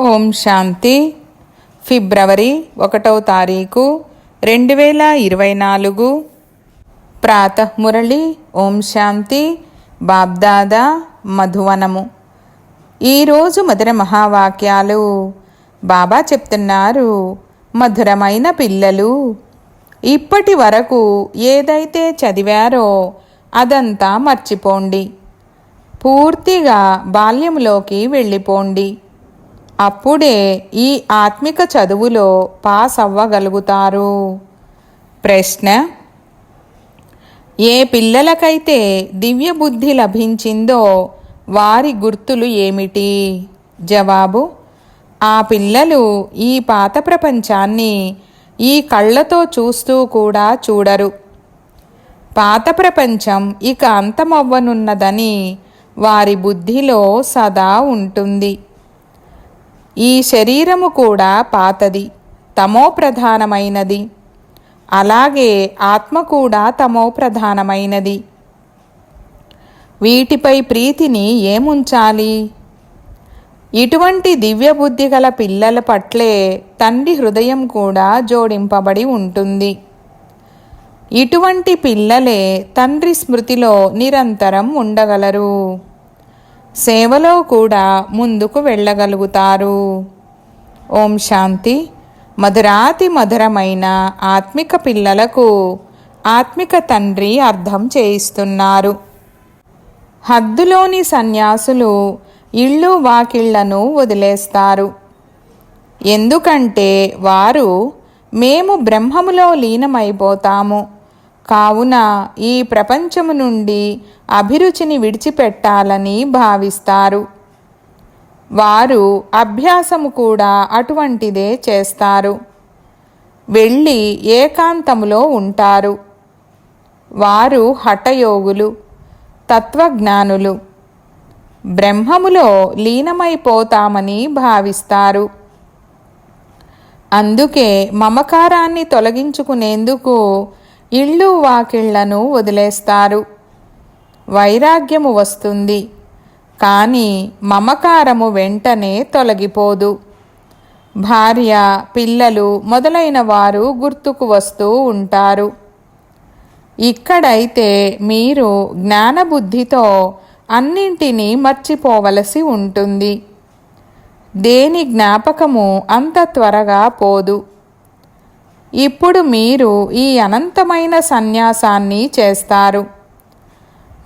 ఓం శాంతి. ఫిబ్రవరి ఒకటవ తారీఖు రెండు వేల ఇరవై నాలుగు. ప్రాతమురళి ఓం శాంతి. బాబ్దాదా మధువనము. ఈరోజు మధుర మహావాక్యాలు. బాబా చెప్తున్నారు మధురమైన పిల్లలు ఇప్పటి వరకు ఏదైతే చదివారో అదంతా మర్చిపోండి. పూర్తిగా బాల్యంలోకి వెళ్ళిపోండి. అప్పుడే ఈ ఆత్మిక చదువులో పాస్ అవ్వగలుగుతారు ప్రశ్న ఏ పిల్లలకైతే దివ్య బుద్ధి లభించిందో వారి గుర్తులు ఏమిటి? జవాబు ఆ పిల్లలు ఈ పాత ప్రపంచాన్ని ఈ కళ్ళతో చూస్తూ కూడా చూడరు. పాత ప్రపంచం ఇక అంతమవ్వనున్నదని వారి బుద్ధిలో సదా ఉంటుంది. ఈ శరీరము కూడా పాతది తమో ప్రధానమైనది. అలాగే ఆత్మ కూడా తమో ప్రధానమైనది. వీటిపై ప్రీతిని ఏముంచాలి? ఇటువంటి దివ్య బుద్ధి గల పిల్లల పట్లే తండ్రి హృదయం కూడా జోడింపబడి ఉంటుంది. ఇటువంటి పిల్లలే తండ్రి స్మృతిలో నిరంతరం ఉండగలరు. సేవలో కూడా ముందుకు వెళ్ళగలుగుతారు. ఓం శాంతి. మధురాతి మధురమైన ఆత్మిక పిల్లలకు ఆత్మిక తండ్రి అర్థం చేయిస్తున్నారు. హద్దులోని సన్యాసులు ఇళ్ళు వాకిళ్ళను వదిలేస్తారు. ఎందుకంటే వారు మేము బ్రహ్మములో లీనమైపోతాము. కావున ఈ ప్రపంచము నుండి అభిరుచిని విడిచిపెట్టాలని భావిస్తారు. వారు అభ్యాసము కూడా అటువంటిదే చేస్తారు. వెళ్ళి ఏకాంతములో ఉంటారు. వారు హఠయోగులు తత్వజ్ఞానులు. బ్రహ్మములో లీనమైపోతామని భావిస్తారు. అందుకే మమకారాన్ని తొలగించుకునేందుకు ఇళ్ళు వాకిళ్ళను వదిలేస్తారు. వైరాగ్యము వస్తుంది. కానీ మమకారము వెంటనే తొలగిపోదు. భార్య పిల్లలు మొదలైన వారు గుర్తుకు వస్తూ ఉంటారు. ఇక్కడైతే మీరు జ్ఞానబుద్ధితో అన్నింటినీ మర్చిపోవలసి ఉంటుంది. దేని జ్ఞాపకము అంత త్వరగా పోదు. ఇప్పుడు మీరు ఈ అనంతమైన సన్యాసాన్ని చేస్తారు.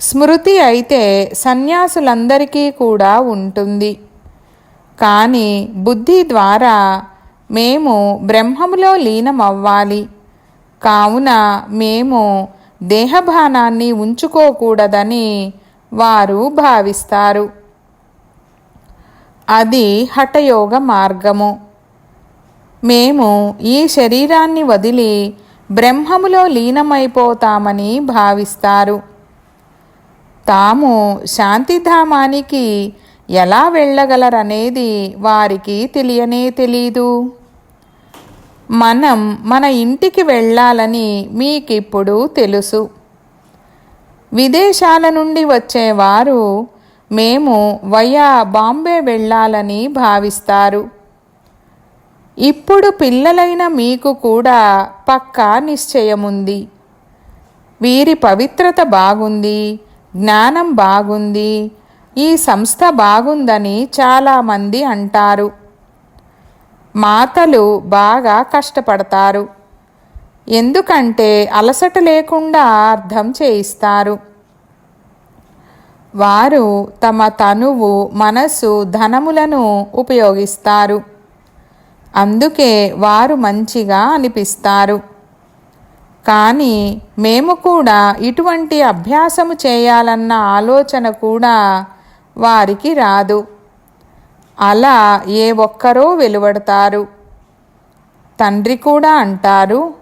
స్మృతి అయితే సన్యాసులందరికీ కూడా ఉంటుంది. కానీ బుద్ధి ద్వారా మేము బ్రహ్మములో లీనమవ్వాలి. కావున మేము దేహభానాన్ని ఉంచుకోకూడదని వారు భావిస్తారు. అది హఠయోగ మార్గము. మేము ఈ శరీరాన్ని వదిలి బ్రహ్మములో లీనమైపోతామని భావిస్తారు. తాము శాంతిధామానికి ఎలా వెళ్ళగలరనేది వారికి తెలియనే తెలీదు. మనం మన ఇంటికి వెళ్ళాలని మీకిప్పుడు తెలుసు. విదేశాల నుండి వచ్చేవారు మేము వయా బాంబే వెళ్ళాలని భావిస్తారు. ఇప్పుడు పిల్లలైన మీకు కూడా పక్కా నిశ్చయముంది. వీరి పవిత్రత బాగుంది జ్ఞానం బాగుంది ఈ సంస్థ బాగుందని చాలామంది అంటారు. మాతలు బాగా కష్టపడతారు. ఎందుకంటే అలసట లేకుండా అర్థం చేయిస్తారు. వారు తమ తనువు మనసు ధనములను ఉపయోగిస్తారు. అందుకే వారు మంచిగా అనిపిస్తారు. కానీ మేము కూడా ఇటువంటి అభ్యాసము చేయాలన్న ఆలోచన కూడా వారికి రాదు. అలా ఏ ఒక్కరో వెలువడతారు. తండ్రి కూడా అంటారు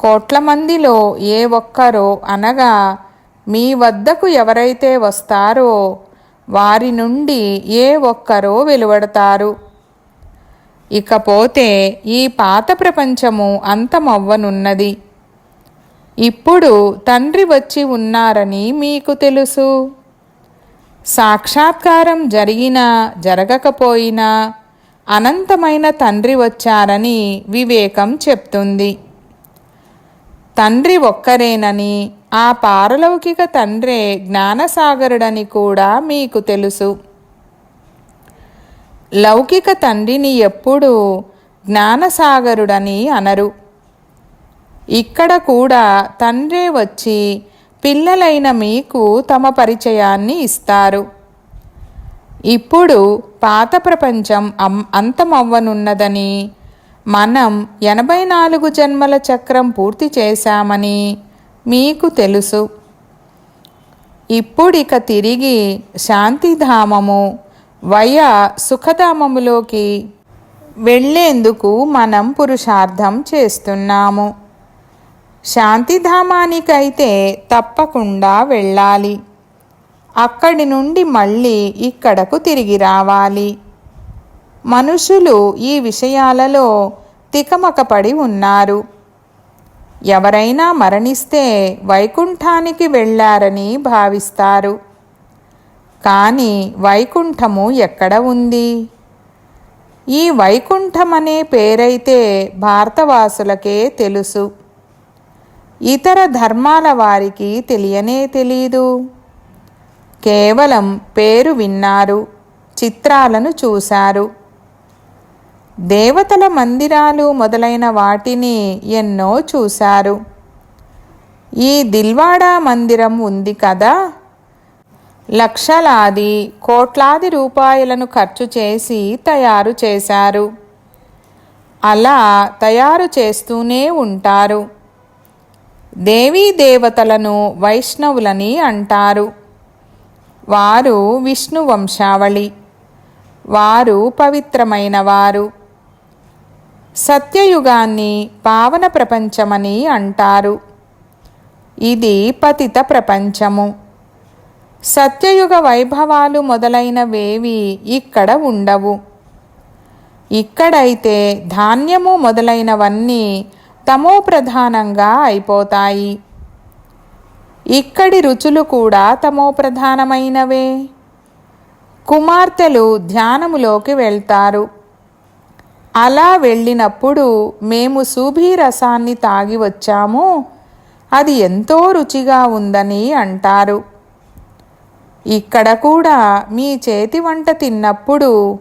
కోట్ల మందిలో ఏ ఒక్కరో అనగా మీ వద్దకు ఎవరైతే వస్తారో వారి నుండి ఏ ఒక్కరో వెలువడతారు. ఇకపోతే ఈ పాత ప్రపంచము అంతమవ్వనున్నది. ఇప్పుడు తండ్రి వచ్చి ఉన్నారని మీకు తెలుసు. సాక్షాత్కారం జరిగినా జరగకపోయినా అనంతమైన తండ్రి వచ్చారని వివేకం చెప్తుంది. తండ్రి ఒక్కరేనని ఆ పారలౌకిక తండ్రే జ్ఞానసాగరుడని కూడా మీకు తెలుసు. లౌకిక తండ్రిని ఎప్పుడూ జ్ఞానసాగరుడని అనరు. ఇక్కడ కూడా తండ్రే వచ్చి పిల్లలైన మీకు తమ పరిచయాన్ని ఇస్తారు. ఇప్పుడు పాత ప్రపంచం అం అంతమవ్వనున్నదని మనం ఎనభై నాలుగు జన్మల చక్రం పూర్తి చేశామని మీకు తెలుసు. ఇప్పుడిక తిరిగి శాంతిధామము వయ సుఖధామములోకి వెళ్ళేందుకు మనం పురుషార్థం చేస్తున్నాము. శాంతిధామానికైతే తప్పకుండా వెళ్ళాలి. అక్కడి నుండి మళ్ళీ ఇక్కడకు తిరిగి రావాలి. మనుషులు ఈ విషయాలలో తికమకపడి ఉన్నారు. ఎవరైనా మరణిస్తే వైకుంఠానికి వెళ్ళారని భావిస్తారు. కానీ వైకుంఠము ఎక్కడ ఉంది? ఈ వైకుంఠం అనే పేరైతే భారతవాసులకే తెలుసు. ఇతర ధర్మాల వారికి తెలియనే తెలీదు. కేవలం పేరు విన్నారు చిత్రాలను చూశారు. దేవతల మందిరాలు మొదలైన వాటిని ఎన్నో చూశారు. ఈ దిల్వాడా మందిరం ఉంది కదా? లక్షలాది కోట్లాది రూపాయలను ఖర్చు చేసి తయారు చేశారు. అలా తయారు చేస్తూనే ఉంటారు. దేవీ దేవతలను వైష్ణవులని అంటారు. వారు విష్ణు వంశావళి. వారు పవిత్రమైన వారు. సత్యయుగాన్ని పావన ప్రపంచమని అంటారు. ఇది పతిత ప్రపంచము. సత్యయుగ వైభవాలు మొదలైనవేవి ఇక్కడ ఉండవు. ఇక్కడైతే ధాన్యము మొదలైనవన్నీ తమో ప్రధానంగా అయిపోతాయి. ఇక్కడి రుచులు కూడా తమో ప్రధానమైనవే. కుమార్తెలు ధ్యానములోకి వెళ్తారు. అలా వెళ్ళినప్పుడు మేము సూభీ రసాన్ని తాగి వచ్చాము. అది ఎంతో రుచిగా ఉందని అంటారు. ఇక్కడ కూడా మీ చేతి వంట తిన్నప్పుడు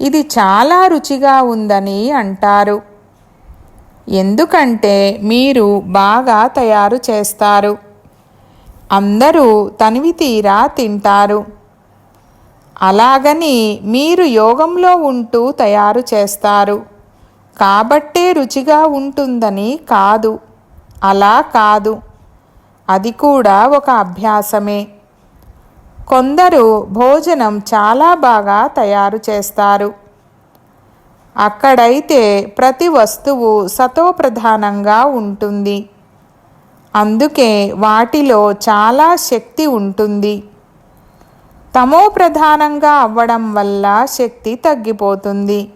ఇది చాలా రుచిగా ఉందని అంటారు. ఎందుకంటే మీరు బాగా తయారు చేస్తారు. అందరూ తనివి తీరా తింటారు. అలాగని మీరు యోగంలో ఉంటూ తయారు చేస్తారు. కాబట్టే రుచిగా ఉంటుందని కాదు. అలా కాదు. అది కూడా ఒక అభ్యాసమే. కొందరు భోజనం చాలా బాగా తయారు చేస్తారు. అక్కడైతే ప్రతి వస్తువు సతోప్రధానంగా ఉంటుంది. అందుకే వాటిలో చాలా శక్తి ఉంటుంది. తమో ప్రధానంగా అవ్వడం వల్ల శక్తి తగ్గిపోతుంది.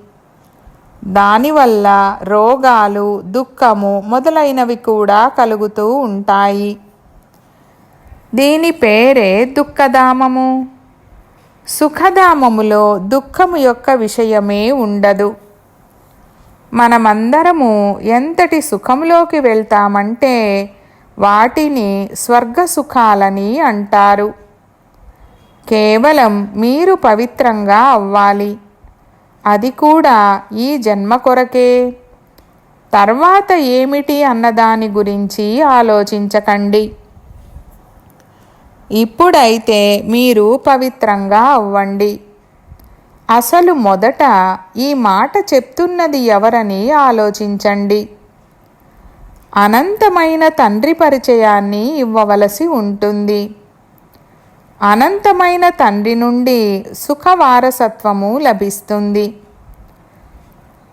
దానివల్ల రోగాలు దుఃఖము మొదలైనవి కూడా కలుగుతూ ఉంటాయి. దీని పేరే దుఃఖధామము. సుఖధామములో దుఃఖము యొక్క విషయమే ఉండదు. మనమందరము ఎంతటి సుఖంలోకి వెళ్తామంటే వాటిని స్వర్గ సుఖాలని అంటారు. కేవలం మీరు పవిత్రంగా అవ్వాలి. అది కూడా ఈ జన్మ కొరకే. తర్వాత ఏమిటి అన్నదాని గురించి ఆలోచించకండి. ఇప్పుడైతే మీరు పవిత్రంగా అవ్వండి. అసలు మొదట ఈ మాట చెప్తున్నది ఎవరని ఆలోచించండి. అనంతమైన తండ్రి పరిచయాన్ని ఇవ్వవలసి ఉంటుంది. అనంతమైన తండ్రి నుండి సుఖవారసత్వము లభిస్తుంది.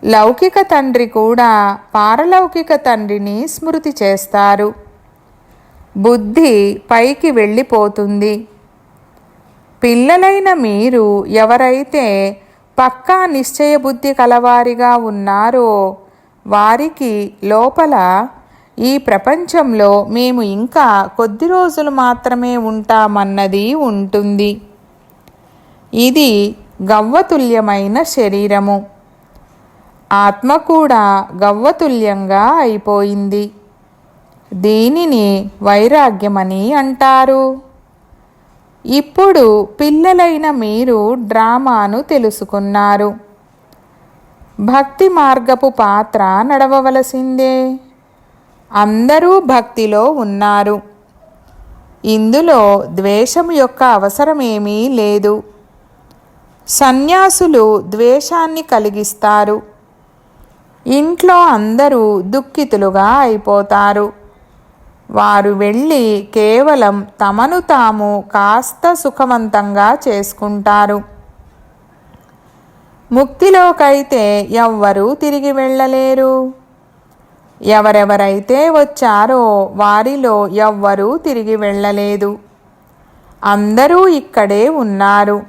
లౌకిక తండ్రి కూడా పారలౌకిక తండ్రిని స్మృతి చేస్తారు. బుద్ధి పైకి వెళ్ళిపోతుంది. పిల్లలైన మీరు ఎవరైతే పక్కా నిశ్చయబుద్ధి కలవారిగా ఉన్నారో వారికి లోపల ఈ ప్రపంచంలో మేము ఇంకా కొద్ది రోజులు మాత్రమే ఉంటామన్నది ఉంటుంది. ఇది గవ్వతుల్యమైన శరీరము. ఆత్మ కూడా గవ్వతుల్యంగా అయిపోయింది. దీనిని వైరాగ్యమని అంటారు. ఇప్పుడు పిల్లలైన మీరు డ్రామాను తెలుసుకున్నారు. భక్తి మార్గపు పాత్ర నడవవలసిందే. అందరూ భక్తిలో ఉన్నారు. ఇందులో ద్వేషం యొక్క అవసరమేమీ లేదు. సన్యాసులు ద్వేషాన్ని కలిగిస్తారు. ఇంట్లో అందరూ దుఃఖితులుగా అయిపోతారు. వారు వెళ్ళి కేవలం తమను తాము కాస్త సుఖవంతంగా చేసుకుంటారు. ముక్తిలోకైతే ఎవ్వరూ తిరిగి వెళ్ళలేరు. ఎవరెవరైతే వచ్చారో వారిలో ఎవ్వరూ తిరిగి వెళ్ళలేదు. అందరూ ఇక్కడే ఉన్నారు.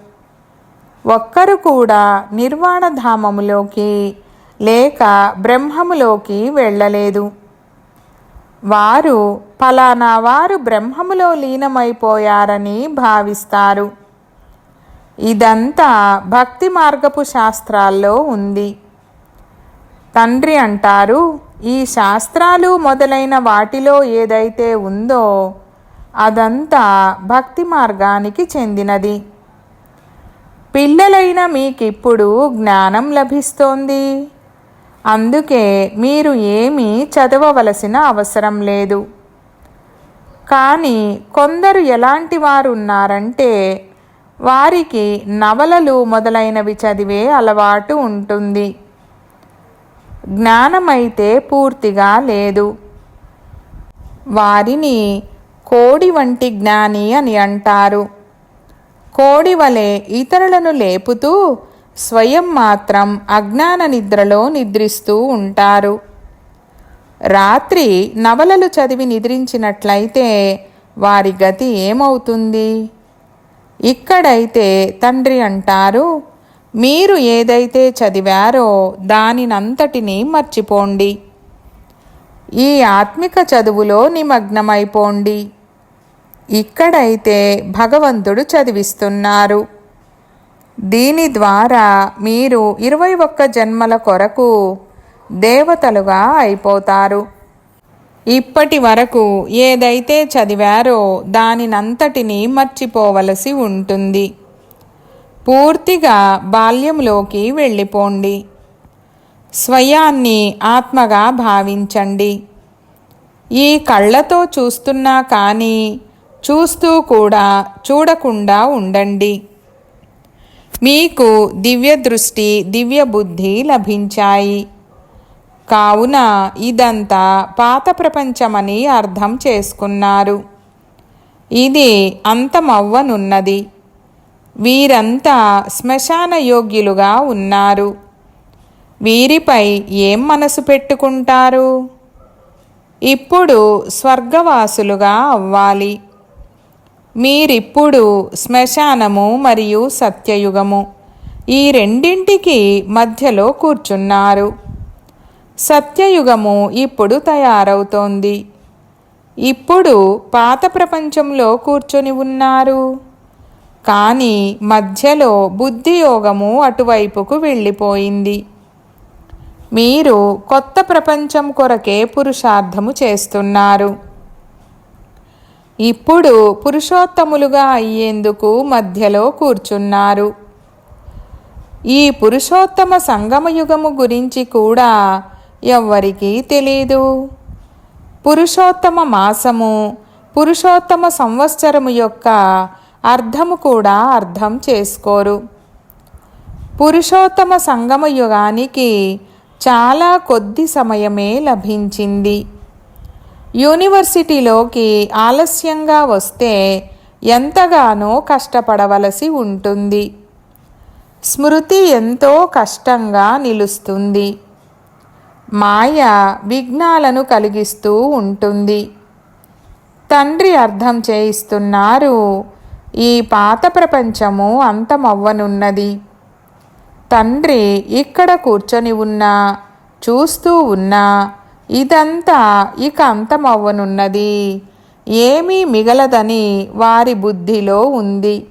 ఒక్కరు కూడా నిర్వాణధామములోకి లేక బ్రహ్మములోకి వెళ్ళలేదు. వారు ఫలానా వారు బ్రహ్మములో లీనమైపోయారని భావిస్తారు. ఇదంతా భక్తి మార్గపు శాస్త్రాల్లో ఉంది. తండ్రి అంటారు ఈ శాస్త్రాలు మొదలైన వాటిలో ఏదైతే ఉందో అదంతా భక్తి మార్గానికి చెందినది. పిల్లలైన మీకిప్పుడు జ్ఞానం లభిస్తోంది. అందుకే మీరు ఏమీ చదవవలసిన అవసరం లేదు. కానీ కొందరు ఎలాంటి వారు ఉన్నారంటే వారికి నవలలు మొదలైనవి చదివే అలవాటు ఉంటుంది. జ్ఞానమైతే పూర్తిగా లేదు. వారిని కోడి వంటి జ్ఞాని అని అంటారు. కోడి వలె ఇతరులను లేపుతూ స్వయం మాత్రం అజ్ఞాన నిద్రలో నిద్రిస్తూ ఉంటారు. రాత్రి నవలలు చదివి నిద్రించినట్లయితే వారి గతి ఏమవుతుంది? ఇక్కడైతే తండ్రి అంటారు మీరు ఏదైతే చదివారో దానినంతటినీ మర్చిపోండి. ఈ ఆత్మిక చదువులో నిమగ్నమైపోండి. ఇక్కడైతే భగవంతుడు చదివిస్తున్నారు. దీని ద్వారా మీరు ఇరవై ఒక్క జన్మల కొరకు దేవతలుగా అయిపోతారు. ఇప్పటి వరకు ఏదైతే చదివారో దానినంతటిని మర్చిపోవలసి ఉంటుంది. పూర్తిగా బాల్యంలోకి వెళ్ళిపోండి. స్వయాన్ని ఆత్మగా భావించండి. ఈ కళ్ళతో చూస్తున్నా కానీ చూస్తూ కూడా చూడకుండా ఉండండి. మీకు దివ్య దృష్టి దివ్య బుద్ధి లభించాయి. కావున ఇదంతా పాత ప్రపంచమని అర్థం చేసుకున్నారు. ఇది అంతమవ్వనున్నది. వీరంతా శ్మశాన యోగ్యులుగా ఉన్నారు. వీరిపై ఏం మనసు పెట్టుకుంటారు? ఇప్పుడు స్వర్గవాసులుగా అవ్వాలి. మీరిప్పుడు శ్మశానము మరియు సత్యయుగము. ఈ రెండింటికి మధ్యలో కూర్చున్నారు. సత్యయుగము ఇప్పుడు తయారవుతోంది. ఇప్పుడు పాత ప్రపంచంలో కూర్చొని ఉన్నారు. కానీ మధ్యలో బుద్ధియోగము అటువైపుకు వెళ్ళిపోయింది. మీరు కొత్త ప్రపంచం కొరకే పురుషార్థము చేస్తున్నారు. ఇప్పుడు పురుషోత్తములుగా అయ్యేందుకు మధ్యలో కూర్చున్నారు. ఈ పురుషోత్తమ సంగమయుగము గురించి కూడా ఎవ్వరికీ తెలీదు. పురుషోత్తమ మాసము పురుషోత్తమ సంవత్సరము యొక్క అర్థము కూడా అర్థం చేసుకోరు. పురుషోత్తమ సంగమ యుగానికి చాలా కొద్ది సమయమే లభించింది. యూనివర్సిటీలోకి ఆలస్యంగా వస్తే ఎంతగానో కష్టపడవలసి ఉంటుంది. స్మృతి ఎంతో కష్టంగా నిలుస్తుంది. మాయ విఘ్నాలను కలిగిస్తూ ఉంటుంది. తండ్రి అర్థం చేయిస్తున్నారు ఈ పాత ప్రపంచము అంతమవ్వనున్నది. తండ్రి ఇక్కడ కూర్చొని ఉన్నా చూస్తూ ఉన్నా ఇదంతా ఇక అంతమవ్వనున్నది. ఏమీ మిగలదని వారి బుద్ధిలో ఉంది.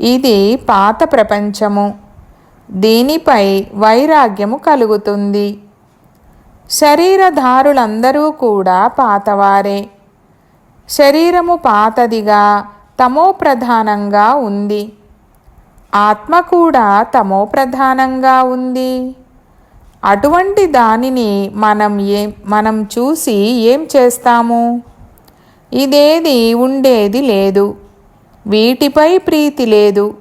ఇది పాత ప్రపంచము. దీనిపై వైరాగ్యము కలుగుతుంది. శరీరధారులందరూ కూడా పాతవారే. శరీరము పాతదిగా తమో ప్రధానంగా ఉంది. ఆత్మ కూడా తమో ప్రధానంగా ఉంది. అటువంటి దానిని మనం ఏం మనం చూసి ఏం చేస్తాము? ఇదేది ఉండేది లేదు. వీటిపై ప్రీతి లేదు.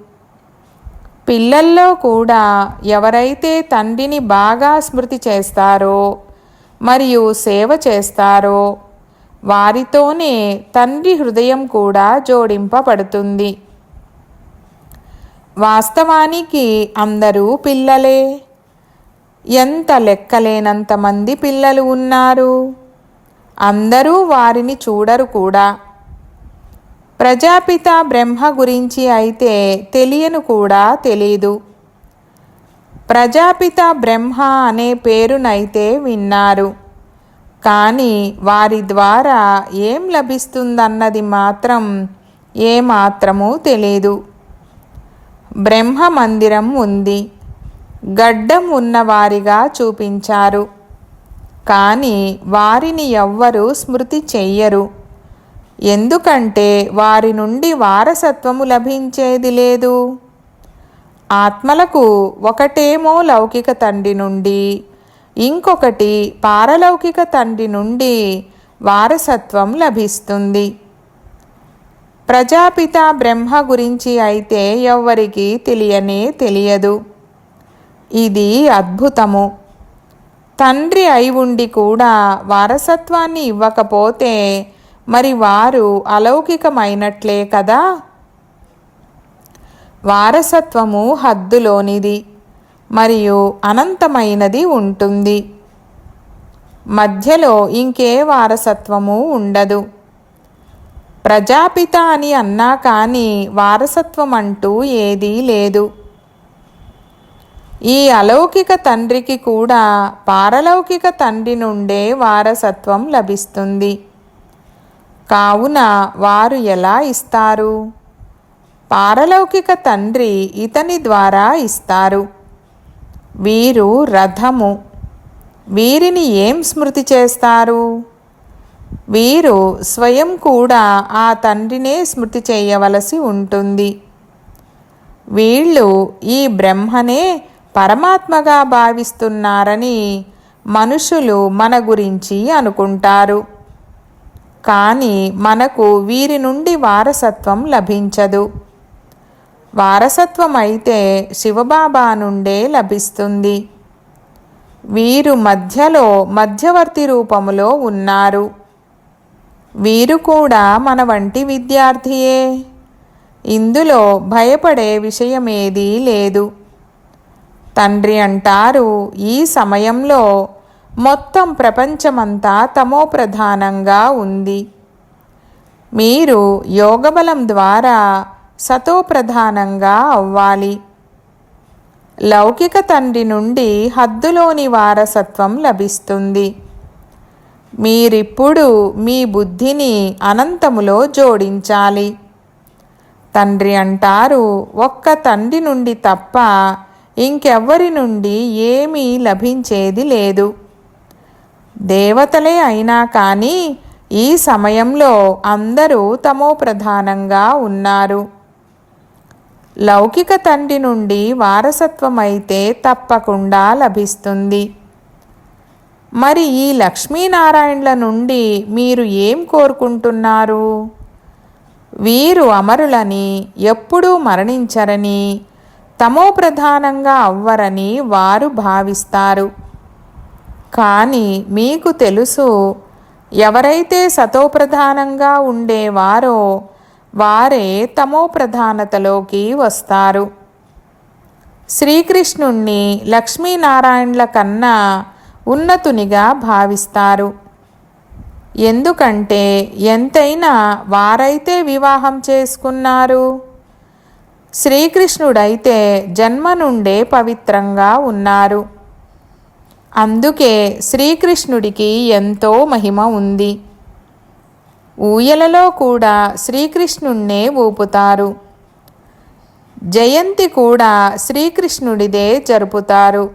పిల్లల్లో కూడా ఎవరైతే తండ్రిని బాగా స్మృతి చేస్తారో మరియు సేవ చేస్తారో వారితోనే తండ్రి హృదయం కూడా జోడింపబడుతుంది. వాస్తవానికి అందరూ పిల్లలే. ఎంత లెక్కలేనంత మంది పిల్లలు ఉన్నారు. అందరూ వారిని చూడరు కూడా. ప్రజాపిత బ్రహ్మ గురించి అయితే తెలియను కూడా తెలీదు. ప్రజాపిత బ్రహ్మ అనే పేరునైతే విన్నారు. కానీ వారి ద్వారా ఏం లభిస్తుందన్నది మాత్రం ఏమాత్రమూ తెలీదు. బ్రహ్మ మందిరం ఉంది. గడ్డం ఉన్నవారిగా చూపించారు. కానీ వారిని ఎవ్వరూ స్మృతి చెయ్యరు. ఎందుకంటే వారి నుండి వారసత్వము లభించేది లేదు. ఆత్మలకు ఒకటేమో లౌకిక తండ్రి నుండి ఇంకొకటి పారలౌకిక తండ్రి నుండి వారసత్వం లభిస్తుంది. ప్రజాపిత బ్రహ్మ గురించి అయితే ఎవ్వరికీ తెలియనే తెలియదు. ఇది అద్భుతము. తండ్రి అయి ఉండి కూడా వారసత్వాన్ని ఇవ్వకపోతే మరి వారు అలౌకికమైనట్లే కదా? వారసత్వము హద్దులోనిది మరియు అనంతమైనది ఉంటుంది. మధ్యలో ఇంకే వారసత్వము ఉండదు. ప్రజాపిత అని అన్నా కానీ వారసత్వం అంటూ ఏదీ లేదు. ఈ అలౌకిక తండ్రికి కూడా పారలౌకిక తండ్రి నుండే వారసత్వం లభిస్తుంది. కావున వారు ఎలా ఇస్తారు? పారలౌకిక తండ్రి ఇతని ద్వారా ఇస్తారు. వీరు రథము. వీరిని ఏం స్మృతి చేస్తారు? వీరు స్వయం కూడా ఆ తండ్రినే స్మృతి చేయవలసి ఉంటుంది. వీళ్ళు ఈ బ్రహ్మనే పరమాత్మగా భావిస్తున్నారని మనుషులు మన గురించి అనుకుంటారు. కానీ మనకు వీరి నుండి వారసత్వం లభించదు. వారసత్వం అయితే శివబాబా నుండే లభిస్తుంది. వీరు మధ్యలో మధ్యవర్తి రూపములో ఉన్నారు. వీరు కూడా మన వంటి విద్యార్థియే. ఇందులో భయపడే విషయమేదీ లేదు. తండ్రి అంటారు ఈ సమయంలో మొత్తం ప్రపంచమంతా తమో ప్రధానంగా ఉంది. మీరు యోగబలం ద్వారా సతో ప్రధానంగా అవ్వాలి. లౌకిక తండ్రి నుండి హద్దులోని వారసత్వం లభిస్తుంది. మీరిప్పుడు మీ బుద్ధిని అనంతములో జోడించాలి. తండ్రి అంటారు ఒక్క తండ్రి నుండి తప్ప ఇంకెవ్వరి నుండి ఏమీ లభించేది లేదు. దేవతలే అయినా కానీ ఈ సమయంలో అందరూ తమో ప్రధానంగా ఉన్నారు. లౌకిక తండ్రి నుండి వారసత్వమైతే తప్పకుండా లభిస్తుంది. మరి ఈ లక్ష్మీనారాయణల నుండి మీరు ఏం కోరుకుంటున్నారు? వీరు అమరులని ఎప్పుడూ మరణించరని తమో ప్రధానంగా అవ్వరని వారు భావిస్తారు. కానీ మీకు తెలుసు ఎవరైతే సతోప్రధానంగా ఉండేవారో వారే తమో ప్రధానతలోకి వస్తారు. శ్రీకృష్ణుణ్ణి లక్ష్మీనారాయణుల కన్నా ఉన్నతునిగా భావిస్తారు. ఎందుకంటే ఎంతైనా వారైతే వివాహం చేసుకున్నారు? శ్రీకృష్ణుడైతే జన్మ నుండే పవిత్రంగా ఉన్నారు. అందుకే శ్రీకృష్ణుడికి ఎంతో మహిమ ఉంది. ఊయలలో కూడా శ్రీకృష్ణుణ్ణే ఊపుతారు. జయంతి కూడా శ్రీకృష్ణుడిదే జరుపుతారు.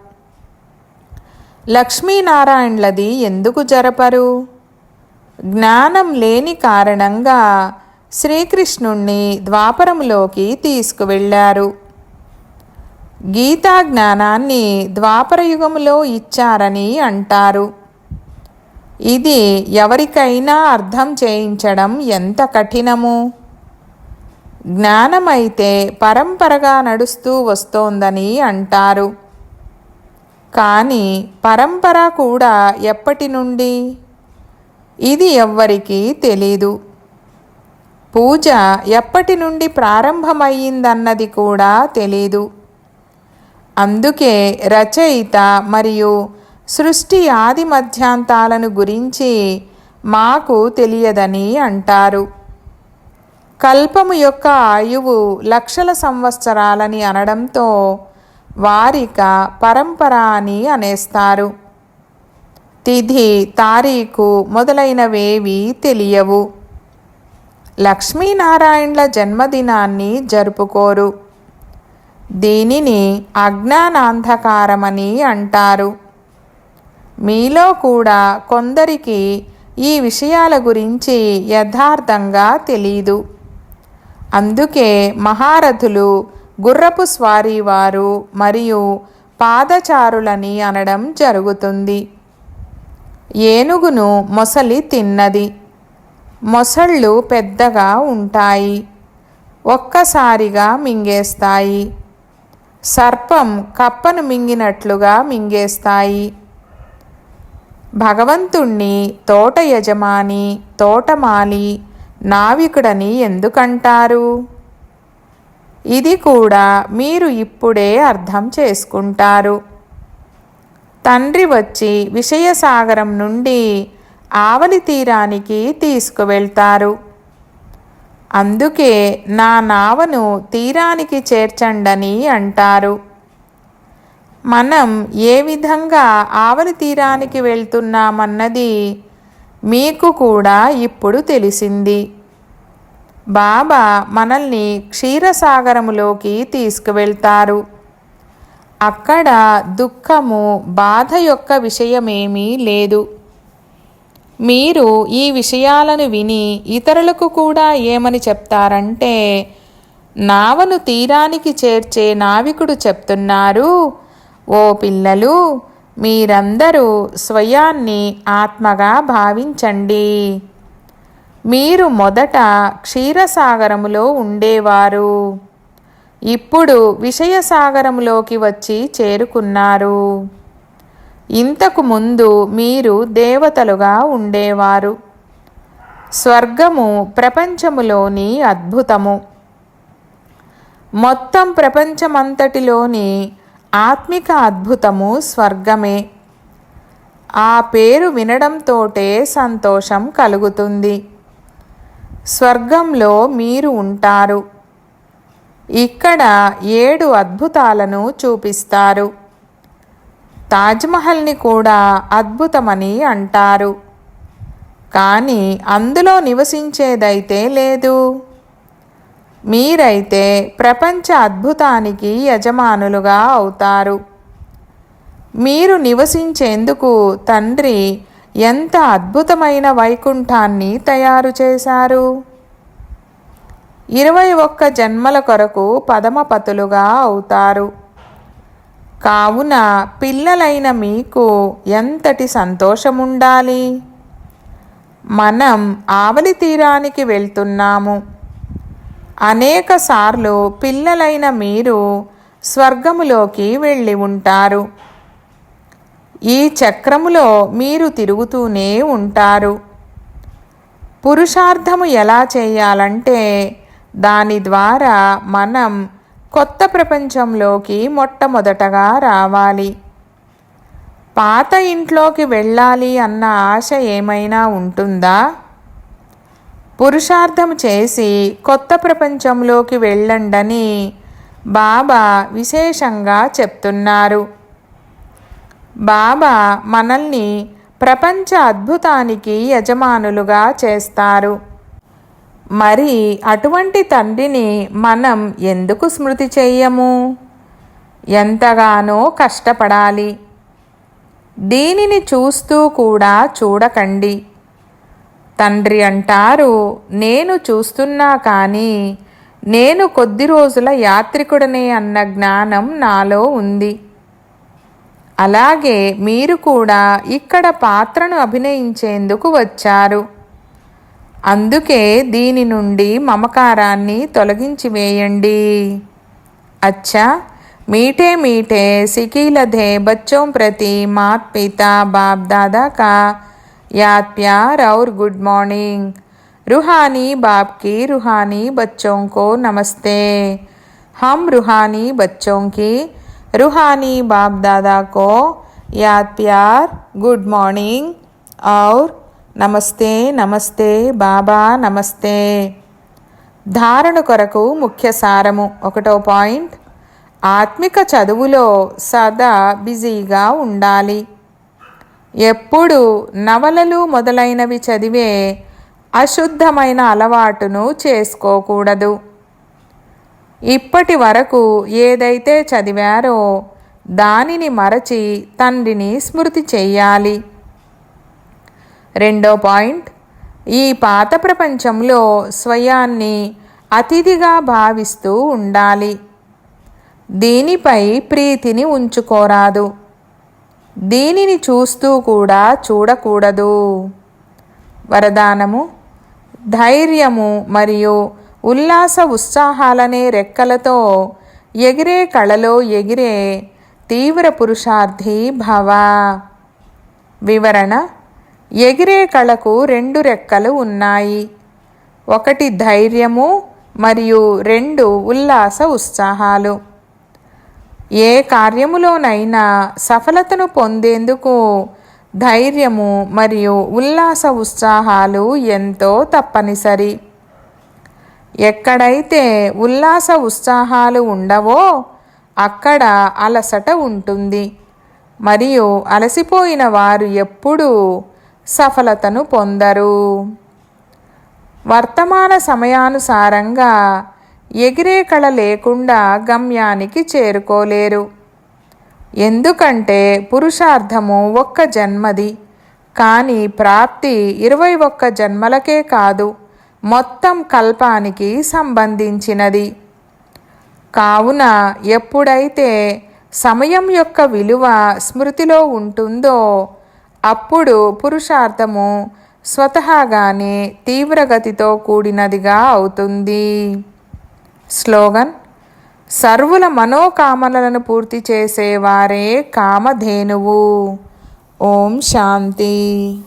లక్ష్మీనారాయణలది ఎందుకు జరపరు? జ్ఞానం లేని కారణంగా శ్రీకృష్ణుణ్ణి ద్వాపరంలోకి తీసుకువెళ్ళారు. గీతా జ్ఞానాన్ని ద్వాపరయుగములో ఇచ్చారని అంటారు. ఇది ఎవరికైనా అర్థం చేయించడం ఎంత కఠినము? జ్ఞానమైతే పరంపరగా నడుస్తూ వస్తోందని అంటారు. కానీ పరంపర కూడా ఎప్పటి నుండి? ఇది ఎవ్వరికీ తెలీదు. పూజ ఎప్పటి నుండి ప్రారంభమయ్యిందన్నది కూడా తెలీదు. అందుకే రచయిత మరియు సృష్టి ఆది మధ్యాంతాలను గురించి మాకు తెలియదని అంటారు. కల్పము యొక్క ఆయువు లక్షల సంవత్సరాలని అనడంతో వారిక పరంపర అని అనేస్తారు. తిథి తారీఖు మొదలైనవేవి తెలియవు. లక్ష్మీనారాయణుల జన్మదినాన్ని జరుపుకోరు. దీనిని అజ్ఞానాంధకారమని అంటారు. మీలో కూడా కొందరికి ఈ విషయాల గురించి యథార్థంగా తెలీదు. అందుకే మహారథులు గుర్రపు స్వారీ వారు మరియు పాదచారులని అనడం జరుగుతుంది. ఏనుగును మొసలి తిన్నది. మొసళ్ళు పెద్దగా ఉంటాయి ఒక్కసారిగా మింగేస్తాయి. సర్పం కప్పను మింగినట్లుగా మింగేస్తాయి. భగవంతుణ్ణి తోట యజమాని తోటమాలి నావికుడని ఎందుకంటారు? ఇది కూడా మీరు ఇప్పుడే అర్థం చేసుకుంటారు. తండ్రి వచ్చి విషయసాగరం నుండి ఆవలి తీరానికి తీసుకువెళ్తారు. అందుకే నా నావను తీరానికి చేర్చండని అంటారు. మనం ఏ విధంగా ఆవలి తీరానికి వెళ్తున్నామన్నది మీకు కూడా ఇప్పుడు తెలిసింది. బాబా మనల్ని క్షీరసాగరములోకి తీసుకువెళ్తారు. అక్కడ దుఃఖము బాధ యొక్క విషయమేమీ లేదు. మీరు ఈ విషయాలను విని ఇతరులకు కూడా ఏమని చెప్తారంటే నావను తీరానికి చేర్చే నావికుడు చెప్తున్నారు. ఓ పిల్లలు మీరందరూ స్వయాన్ని ఆత్మగా భావించండి. మీరు మొదట క్షీరసాగరములో ఉండేవారు. ఇప్పుడు విషయసాగరములోకి వచ్చి చేరుకున్నారు. ఇంతకు ముందు మీరు దేవతలుగా ఉండేవారు. స్వర్గము ప్రపంచములోని అద్భుతము. మొత్తం ప్రపంచమంతటిలోని ఆత్మిక అద్భుతము స్వర్గమే. ఆ పేరు వినడంతోటే సంతోషం కలుగుతుంది. స్వర్గంలో మీరు ఉంటారు. ఇక్కడ ఏడు అద్భుతాలను చూపిస్తారు. తాజ్మహల్ని కూడా అద్భుతమని అంటారు. కానీ అందులో నివసించేదైతే లేదు. మీరైతే ప్రపంచ అద్భుతానికి యజమానులుగా అవుతారు. మీరు నివసించేందుకు తండ్రి ఎంత అద్భుతమైన వైకుంఠాన్ని తయారు చేశారు? ఇరవై ఒక్క జన్మల కొరకు పదమపతులుగా అవుతారు. కావున పిల్లలైన మీకు ఎంతటి సంతోషముండాలి? మనం ఆవలి తీరానికి వెళ్తున్నాము. అనేకసార్లు పిల్లలైన మీరు స్వర్గములోకి వెళ్ళి ఉంటారు. ఈ చక్రములో మీరు తిరుగుతూనే ఉంటారు. పురుషార్థము ఎలా చేయాలంటే దాని ద్వారా మనం కొత్త ప్రపంచంలోకి మొట్టమొదటగా రావాలి. పాత ఇంట్లోకి వెళ్ళాలి అన్న ఆశ ఏమైనా ఉంటుందా? పురుషార్థం చేసి కొత్త ప్రపంచంలోకి వెళ్ళండని బాబా విశేషంగా చెప్తున్నారు. బాబా మనల్ని ప్రపంచ అద్భుతానికి యజమానులుగా చేస్తారు. మరి అటువంటి తండ్రిని మనం ఎందుకు స్మృతి చెయ్యము ఎంతగానో కష్టపడాలి. దీనిని చూస్తూ కూడా చూడకండి. తండ్రి అంటారు నేను చూస్తున్నా కానీ నేను కొద్ది రోజుల యాత్రికుడనే అన్న జ్ఞానం నాలో ఉంది. అలాగే మీరు కూడా ఇక్కడ పాత్రను అభినయించేందుకు వచ్చారు. అందుకే దీని నుండి మమకారాన్ని తొలగించి వేయండి అచ్చా मीठे मीठे सिकीलधे बच्चों प्रति मात पिता बाप दादा का याद प्यार और गुड मॉर्निंग रूहानी बाप की रूहानी बच्चों को नमस्ते हम रूहानी बच्चों की रूहानी बाप दादा को याद प्यार गुड मॉर्निंग और నమస్తే నమస్తే బాబా నమస్తే. ధారణ కొరకు ముఖ్య సారము. ఒకటో పాయింట్. ఆత్మిక చదువులో సదా బిజీగా ఉండాలి. ఎప్పుడు నవలలు మొదలైనవి చదివే అశుద్ధమైన అలవాటును చేసుకోకూడదు. ఇప్పటి వరకు ఏదైతే చదివారో దానిని మరచి తండ్రిని స్మృతి చెయ్యాలి రెండో పాయింట్. ఈ పాత ప్రపంచంలో స్వయాన్ని అతిథిగా భావిస్తూ ఉండాలి. దీనిపై ప్రీతిని ఉంచుకోరాదు. దీనిని చూస్తూ కూడా చూడకూడదు. వరదానము ధైర్యము మరియు ఉల్లాస ఉత్సాహాలనే రెక్కలతో ఎగిరే కళలో ఎగిరే తీవ్ర పురుషార్థి భవ. వివరణ ఎగిరే కళకు రెండు రెక్కలు ఉన్నాయి. ఒకటి ధైర్యము మరియు రెండు ఉల్లాస ఉత్సాహాలు. ఏ కార్యములోనైనా సఫలతను పొందేందుకు ధైర్యము మరియు ఉల్లాస ఉత్సాహాలు ఎంతో తప్పనిసరి. ఎక్కడైతే ఉల్లాస ఉత్సాహాలు ఉండవో అక్కడ అలసట ఉంటుంది. మరియు అలసిపోయిన వారు ఎప్పుడూ సఫలతను పొందరు. వర్తమాన సమయానుసారంగా ఎగిరే కళ లేకుండా గమ్యానికి చేరుకోలేరు. ఎందుకంటే పురుషార్థము ఒక్క జన్మది కానీ ప్రాప్తి ఇరవై ఒక్క జన్మలకే కాదు మొత్తం కల్పానికి సంబంధించినది. కావున ఎప్పుడైతే సమయం యొక్క విలువ స్మృతిలో ఉంటుందో అప్పుడు పురుషార్థము స్వతహాగానే తీవ్రగతితో కూడినదిగా అవుతుంది. స్లోగన్ సర్వుల మనోకామనలను పూర్తి చేసేవారే కామధేనువు. ఓం శాంతి.